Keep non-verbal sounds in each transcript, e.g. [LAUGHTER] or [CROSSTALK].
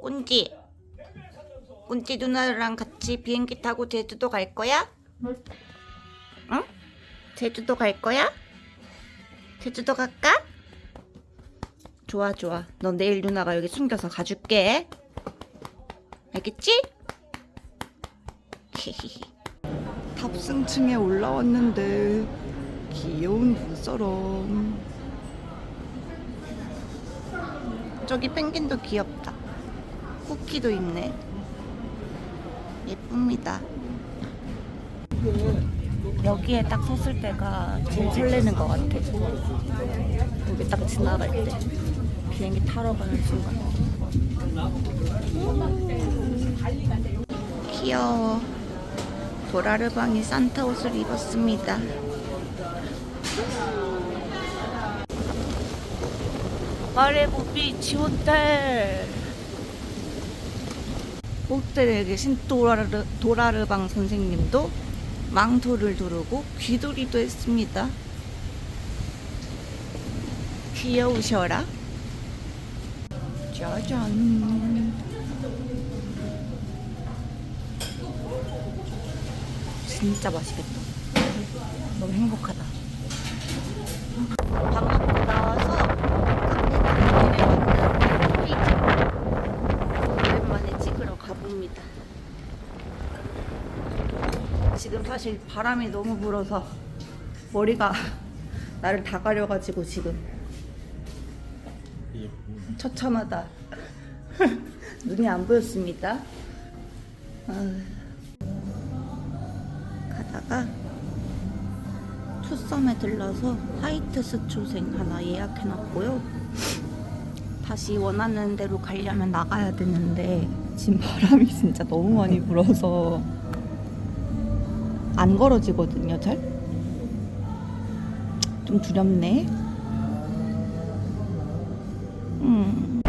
꾼지 꾼지 누나랑 같이 비행기 타고 제주도 갈 거야? 응? 제주도 갈 거야? 제주도 갈까? 좋아 좋아 너 내일 누나가 여기 숨겨서 가줄게 알겠지? 탑승층에 올라왔는데 귀여운 눈사람 저기 펭귄도 귀엽다 쿠키도 있네. 예쁩니다. 여기에 딱 섰을 때가 제일 설레는 것 같아. 여기 딱 지나갈 때. 비행기 타러 가는 순간. 귀여워. 도라르방이 산타 옷을 입었습니다. 마레보 비치 호텔 호텔에 계신 도라르, 도라르방 선생님도 망토를 두르고 귀돌이도 했습니다. 귀여우셔라. 짜잔. 진짜 맛있겠다. 너무 행복하다 밥 먹고 나와서 오랜만에 찍으러 가봅니다. 지금 사실 바람이 너무 불어서 머리가 [LAUGHS] 나를 다 가려가지고 지금 처참하다. [LAUGHS] 눈이 안 보였습니다. 가다가 투썸에 들러서 화이트 스초생 하나 예약해놨고요. 다시 원하는 대로 가려면 나가야 되는데 지금 바람이 진짜 너무 많이 불어서 안 걸어지거든요, 잘. 좀 두렵네. 음.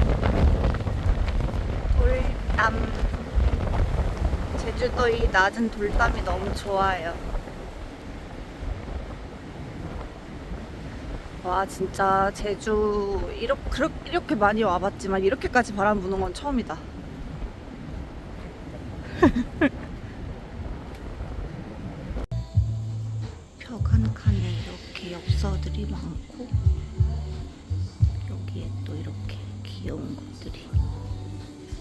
돌담. 제주도의 낮은 돌담이 너무 좋아요. 와 진짜 제주 이렇게, 이렇게 많이 와봤지만 이렇게까지 바람 부는 건 처음이다. [LAUGHS] 엽서들이 많고 여기에 또 이렇게 귀여운 것들이.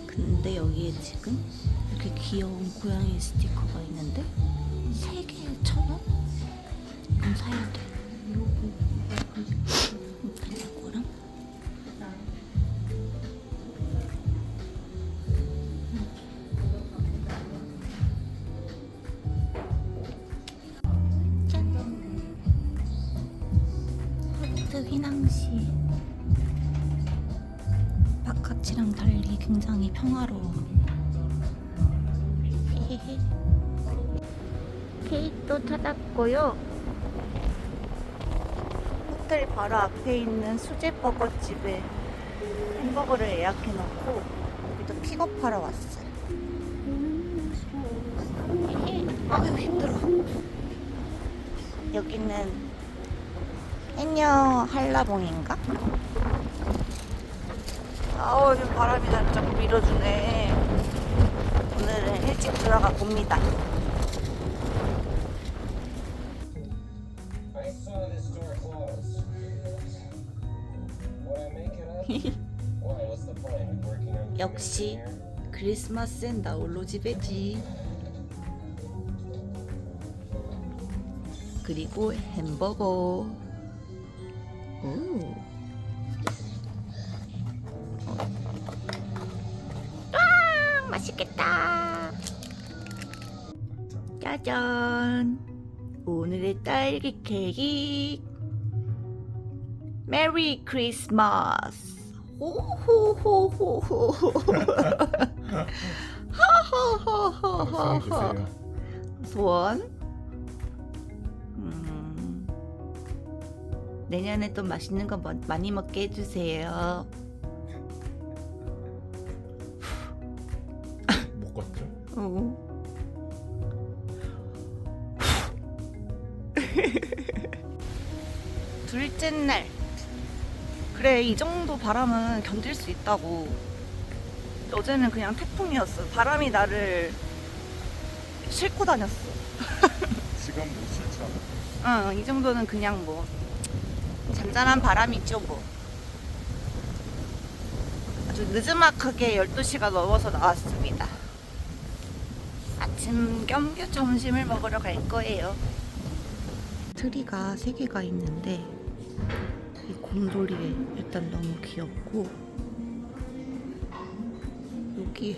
근데 여기에 지금 이렇게 귀여운 고양이 스티커가 있는데 세 개에 천 원? 헤헤헤. [LAUGHS] 케이크도 찾았고요 호텔 바로 앞에 있는 수제버거집에 햄버거를 예약해놓고 여기도 픽업하러 왔어요. 아유 힘들어. 여기는 해녀 한라봉인가? 아우 지금 바람이 나를 자꾸 밀어주네. 오늘은 일찍 들어가 봅니다. 역시? 크리스마스엔 나 홀로 집에지. 그리고 햄버거. 오. 맛있겠다. 짜잔. 오늘의 딸기 케이크. 메리 크리스마스. 호호호호호. 하하하하하. 소원. 음. 내년에 또 맛있는 거 뭐- 많이 먹게 해주세요. [LAUGHS] 둘째 날. 그래, 이 정도 바람은 견딜 수 있다고. 어제는 그냥 태풍이었어. 바람이 나를 싣고 다녔어. [LAUGHS] 지금 못 싫죠. 응, 이 정도는 그냥 뭐 잔잔한 바람이죠 뭐. 아주 늦지막하게 12시가 넘어서 나왔습니다. 아침 겸 점심을 먹으러 갈 거예요. 트리가 세 개가 있는데 이 곰돌이 일단 너무 귀엽고 여기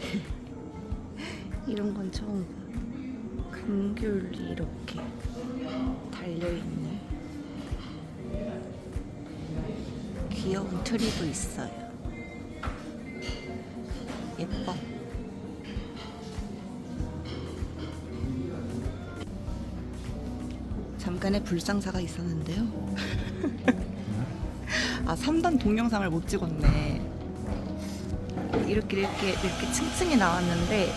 [LAUGHS] 이런 건 처음 봐. 감귤이 이렇게 달려있는 귀여운 트리도 있어요. 예뻐. 잠깐의 불상사가 있었는데요. [LAUGHS] 아, 3단 동영상을 못 찍었네. 이렇게 이렇게 이렇게 층층이 나왔는데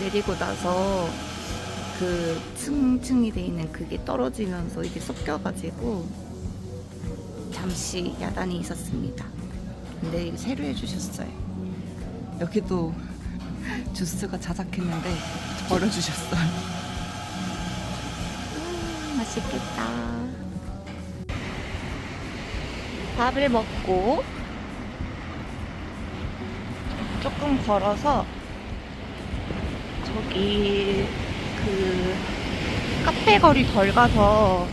내리고 나서 그 층층이 돼 있는 그게 떨어지면서 이게 섞여가지고 잠시 야단이 있었습니다. 근데 이게 새로 해주셨어요. 여기도 [LAUGHS] 주스가 자작했는데 버려주셨어요. 음, 맛있겠다. 밥을 먹고 조금 걸어서 저기 그 카페 거리 덜 가서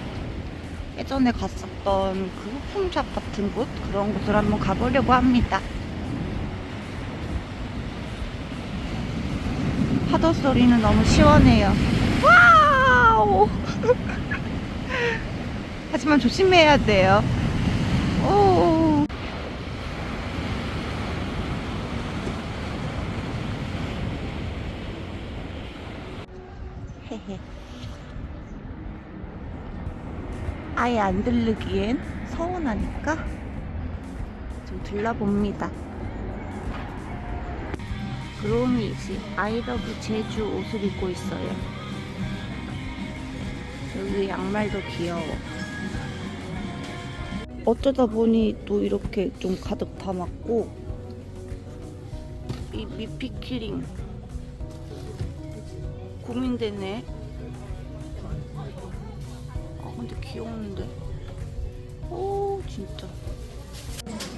예전에 갔었던 그 후품샵 같은 곳 그런 곳을 한번 가보려고 합니다. 파도 소리는 너무 시원해요. 와우! [LAUGHS] 하지만 조심해야 돼요. 오. 아예 안 들르기엔 서운하니까 좀 들러봅니다. 그로미지 아이러브 제주 옷을 입고 있어요. 여기 양말도 귀여워. 어쩌다 보니 또 이렇게 좀 가득 담았고 이 미피키링 고민되네. 아 근데 귀여운데. 오 진짜.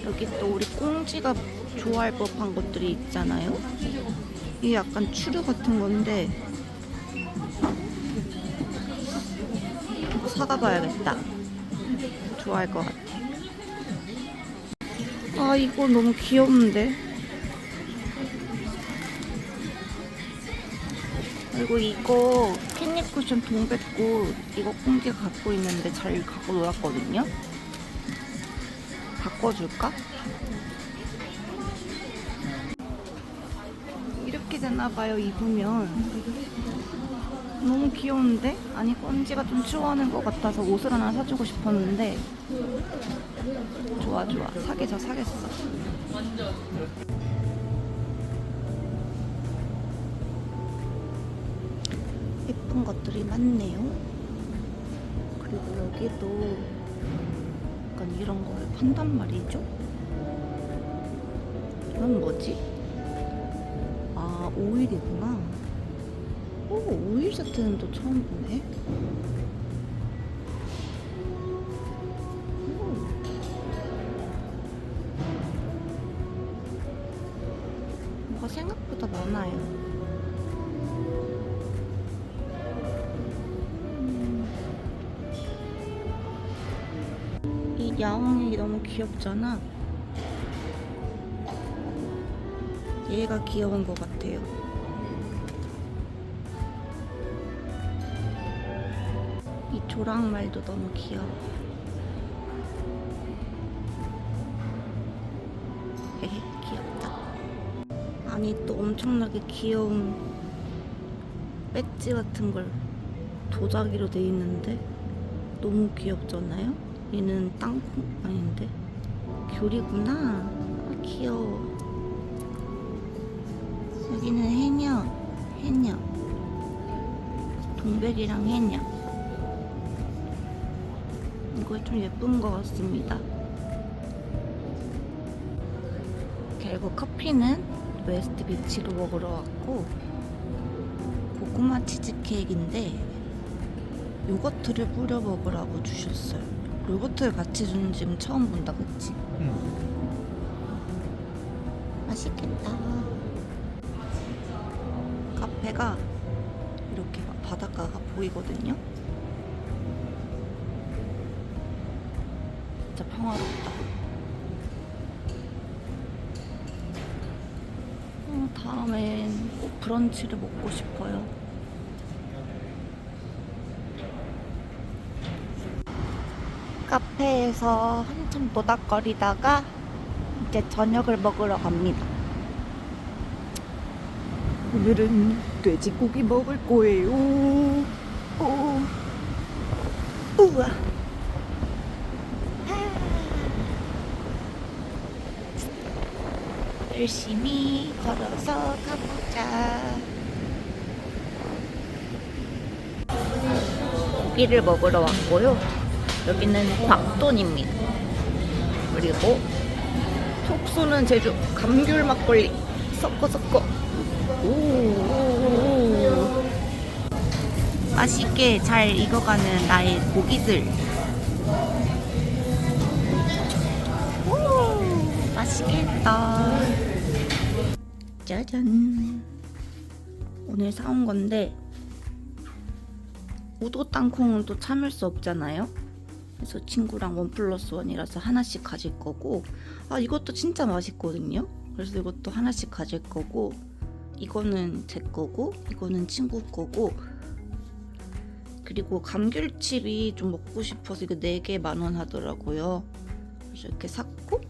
여기 또 우리 꽁지가 좋아할 법한 것들이 있잖아요. 이게 약간 추르 같은 건데 사다 봐야겠다. 좋아할 것 같아. 아 이거 너무 귀여운데. 그리고 이거 캣닙 쿠션 동백꽃 이거 꽁지가 갖고 있는데 잘 갖고 놀았거든요. 바꿔줄까? 이렇게 되나봐요 입으면 너무 귀여운데? 아니 꼰지가 좀 추워하는 것 같아서 옷을 하나 사주고 싶었는데. 좋아 좋아. 사겠어 사겠어. 예쁜 것들이 많네요. 그리고 여기도 약간 이런 거를 판단 말이죠? 이건 뭐지? 아 오일이구나 오 오일 세트는 또 처음 보네 오. 뭐가 생각보다 많아요 음. 이 야옹이 너무 귀엽잖아 얘가 귀여운 것 같아요. 조랑말도 너무 귀여워. 헤헤, 귀엽다. 아니, 또 엄청나게 귀여운 배지 같은 걸 도자기로 돼 있는데 너무 귀엽잖아요? 얘는 땅콩 아닌데 귤이구나. 아, 귀여워. 여기는 해녀, 해녀. 동백이랑 해녀. 이거 좀 예쁜 것 같습니다. 결국 커피는 웨스트 비치로 먹으러 왔고 고구마 치즈케이크인데 요거트를 뿌려 먹으라고 주셨어요. 요거트를 같이 주는 지금 처음 본다, 그치? 맛있겠다. 카페가 이렇게 막 바닷가가 보이거든요. 진짜 평화롭다. 어, 다음엔 꼭 브런치를 먹고 싶어요. 카페에서 한참 노닥거리다가 이제 저녁을 먹으러 갑니다. 오늘은 돼지고기 먹을 거예요. 오, 우와. 열심히 걸어서 가보자. 고기를 먹으러 왔고요. 여기는 곽돈입니다. 그리고 톡 쏘는 제주 감귤 막걸리 섞어 섞어. 오. 맛있게 잘 익어가는 나의 고기들. 오, 맛있겠다. 짜잔. 오늘 사온 건데 우도 땅콩은 또 참을 수 없잖아요. 그래서 친구랑 원 플러스 원이라서 하나씩 가질 거고 아 이것도 진짜 맛있거든요. 그래서 이것도 하나씩 가질 거고 이거는 제 거고 이거는 친구 거고 그리고 감귤칩이 좀 먹고 싶어서 이거 4개 만 원 하더라고요. 그래서 이렇게 샀고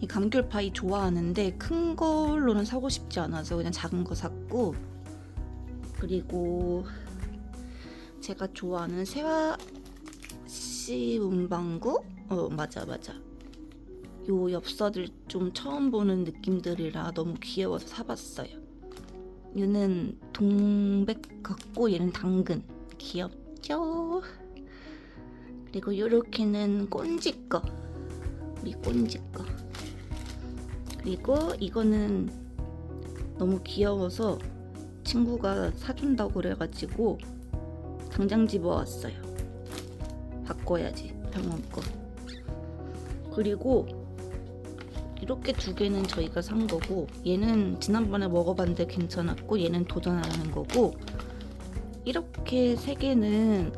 이 감귤 파이 좋아하는데 큰 걸로는 사고 싶지 않아서 그냥 작은 거 샀고 그리고 제가 좋아하는 세화 씨 문방구? 어 맞아 맞아. 요 엽서들 좀 처음 보는 느낌들이라 너무 귀여워서 사봤어요. 얘는 동백 같고 얘는 당근. 귀엽죠? 그리고 요렇게는 꼰지 거 우리 꼰지 거 그리고 이거는 너무 귀여워서 친구가 사준다고 그래가지고 당장 집어왔어요. 바꿔야지 병원 거. 그리고 이렇게 두 개는 저희가 산 거고 얘는 지난번에 먹어봤는데 괜찮았고 얘는 도전하는 거고 이렇게 세 개는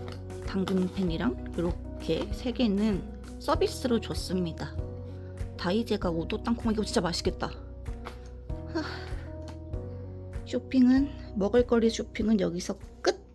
당근팬이랑 이렇게 세 개는 서비스로 줬습니다. 다이제가 오도 땅콩 이거 진짜 맛있겠다. 하, 쇼핑은 먹을거리 쇼핑은 여기서 끝.